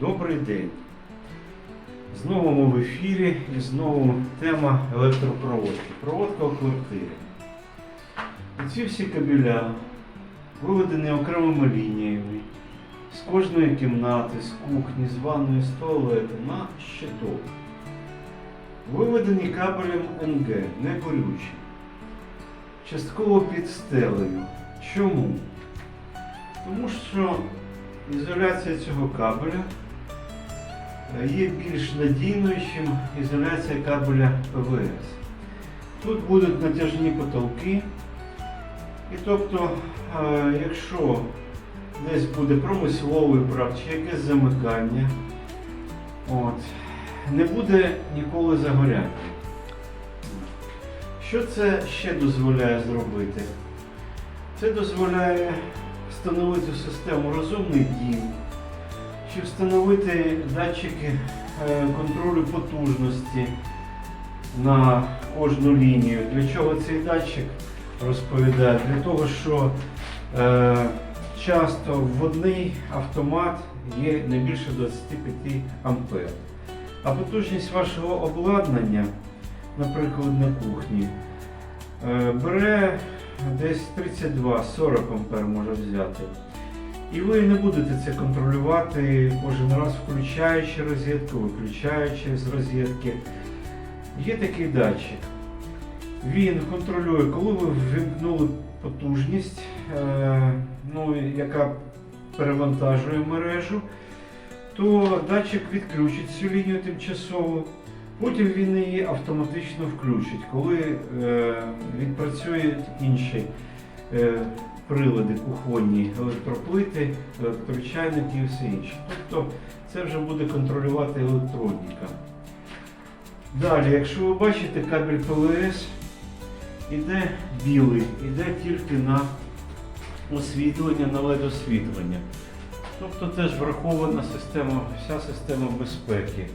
Добрий день. Знову ми в ефірі і знову тема електропроводки. Проводка у квартирі. І всі кабеля виведені окремими лініями з кожної кімнати, з кухні, з ванної, з туалету на щиток. Виведені кабелем НГ, не горючі. Частково під стелею. Чому? Тому що ізоляція цього кабеля є більш надійною, ніж ізоляція кабеля ПВС. Тут будуть натяжні потолки. І тобто, е, якщо десь буде промисловий брак чи якесь замикання, от, не буде ніколи загоряння. Що це ще дозволяє зробити? Це дозволяє встановити систему розумний дім, чи встановити датчики е, контролю потужності на кожну лінію. Для чого цей датчик розповідає? Для того, що е, часто вводний автомат є не більше 25 ампер. А потужність вашого обладнання, наприклад, на кухні, е, бере десь 32-40 ампер може взяти. І ви не будете це контролювати кожен раз, включаючи розетку, виключаючи з розетки. Є такий датчик. Він контролює, коли ви ввімкнули потужність, е, ну, яка перевантажує мережу, то датчик відключить цю лінію тимчасово. Потім він її автоматично включить, коли е, відпрацюють інші е, прилади кухонні, електроплити, електрочайники і все інше. Тобто це вже буде контролювати електроніка. Далі, якщо ви бачите, кабель ПВС іде білий, іде тільки на освітлення, на LED освітлення. Тобто теж врахована система, вся система безпеки.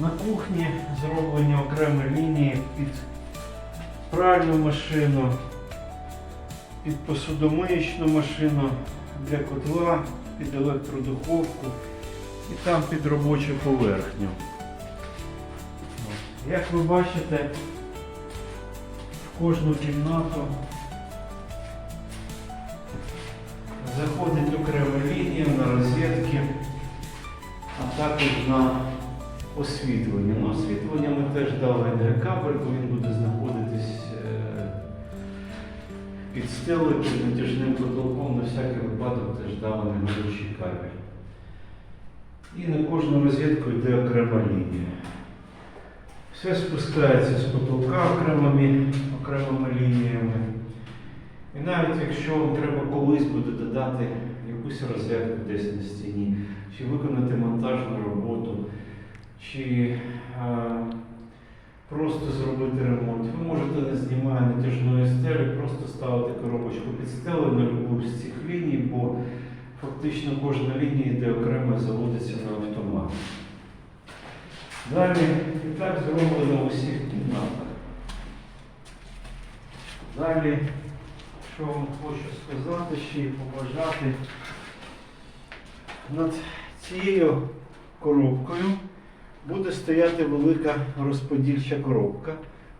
На кухні зроблені окремі лінії під пральну машину, під посудомиючну машину для котла, під електродуховку і там під робочу поверхню. Як ви бачите, в кожну кімнату заходить окрема лінія на розетки, а також на освітлення. На освітлення ми теж дали кабель, бо він буде знаходитись е, під під натяжним потолком, на всякий випадок теж дали невеличкий кабель. І на кожну розетку йде окрема лінія. Все спускається з потолка окремими, окремими лініями. І навіть якщо вам треба колись буде додати якусь розетку десь на стіні, чи виконати монтажну роботу, чи е, просто зробити ремонт, ви можете, не знімає натяжної стелі, просто ставити коробочку під стелею на любу з цих ліній, бо фактично кожна лінія йде окремо і заводиться на автомат. Далі і так зроблено в усіх кімнатах. Далі, що вам хочу сказати ще і побажати, над цією коробкою буде стояти велика розподільча коробка,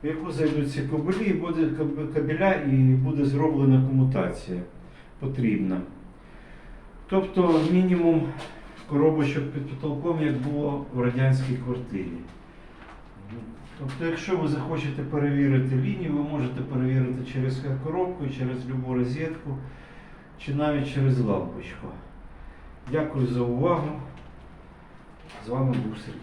в яку зайдуть ці і буде кабеля і буде зроблена комутація потрібна. Тобто мінімум коробочок під потолком, як було в радянській квартирі. Тобто, якщо ви захочете перевірити лінію, ви можете перевірити через коробку, через любу розетку, чи навіть через лампочку. Дякую за увагу. Вами був Сергій.